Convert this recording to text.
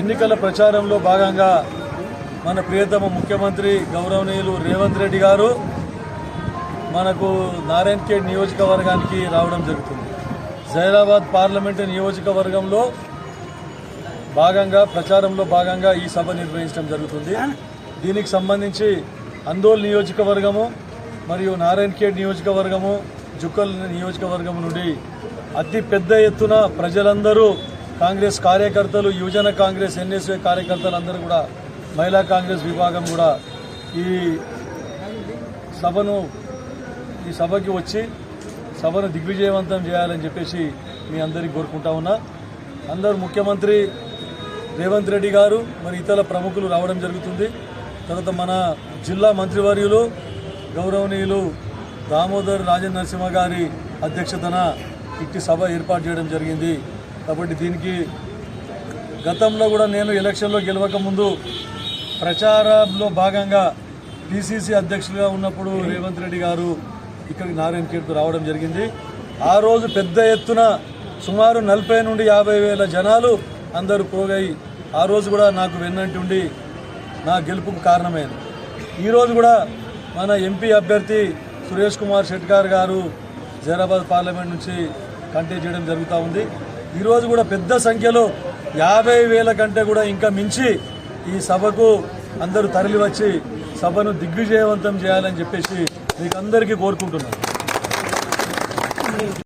ఎన్నికల ప్రచారంలో భాగంగా మన ప్రియతమ ముఖ్యమంత్రి గౌరవనీయులు రేవంత్ రెడ్డి గారు మనకు నారాయణఖేడ్ నియోజకవర్గానికి రావడం జరుగుతుంది. జైరాబాద్ పార్లమెంటు నియోజకవర్గంలో భాగంగా ప్రచారంలో భాగంగా ఈ సభ నిర్వహించడం జరుగుతుంది. దీనికి సంబంధించి అందోల్ నియోజకవర్గము మరియు నారాయణఖేడ్ నియోజకవర్గము జుక్కల్ నియోజకవర్గం నుండి అతి పెద్ద ఎత్తున ప్రజలందరూ కాంగ్రెస్ కార్యకర్తలు యువజన కాంగ్రెస్ ఎన్ఎస్ఏ కార్యకర్తలు అందరూ కూడా మహిళా కాంగ్రెస్ విభాగం కూడా ఈ సభను ఈ సభకి వచ్చి సభను దిగ్విజయవంతం చేయాలని చెప్పేసి మీ అందరికీ కోరుకుంటా ఉన్నా. అందరూ ముఖ్యమంత్రి రేవంత్ రెడ్డి గారు మరి ఇతర ప్రముఖులు రావడం జరుగుతుంది. తర్వాత మన జిల్లా మంత్రివర్యులు గౌరవనీయులు దామోదర్ రాజన్ నరసింహ గారి అధ్యక్షతన ఇట్టి సభ ఏర్పాటు చేయడం జరిగింది. కాబట్టి దీనికి గతంలో కూడా నేను ఎలక్షన్లో గెలవక ముందు ప్రచారంలో భాగంగా పిసిసి అధ్యక్షులుగా ఉన్నప్పుడు రేవంత్ రెడ్డి గారు ఇక్కడికి నారాయణ ఖేడ్కు రావడం జరిగింది. ఆ రోజు పెద్ద ఎత్తున సుమారు నలభై నుండి యాభై వేల జనాలు అందరూ పోగై ఆ రోజు కూడా నాకు వెన్నంటి ఉండి నా గెలుపుకు కారణమైంది. ఈరోజు కూడా మన ఎంపీ అభ్యర్థి సురేష్ కుమార్ షెట్కార్ గారు జైరాబాద్ పార్లమెంట్ నుంచి కంటెస్ట్ చేయడం జరుగుతూ ఉంది. ఈరోజు కూడా పెద్ద సంఖ్యలో యాభై వేల కంటే కూడా ఇంకా మించి ఈ సభకు అందరూ తరలి వచ్చి సభను దిగ్విజయవంతం చేయాలని చెప్పేసి మీకు అందరికీ కోరుకుంటున్నాను.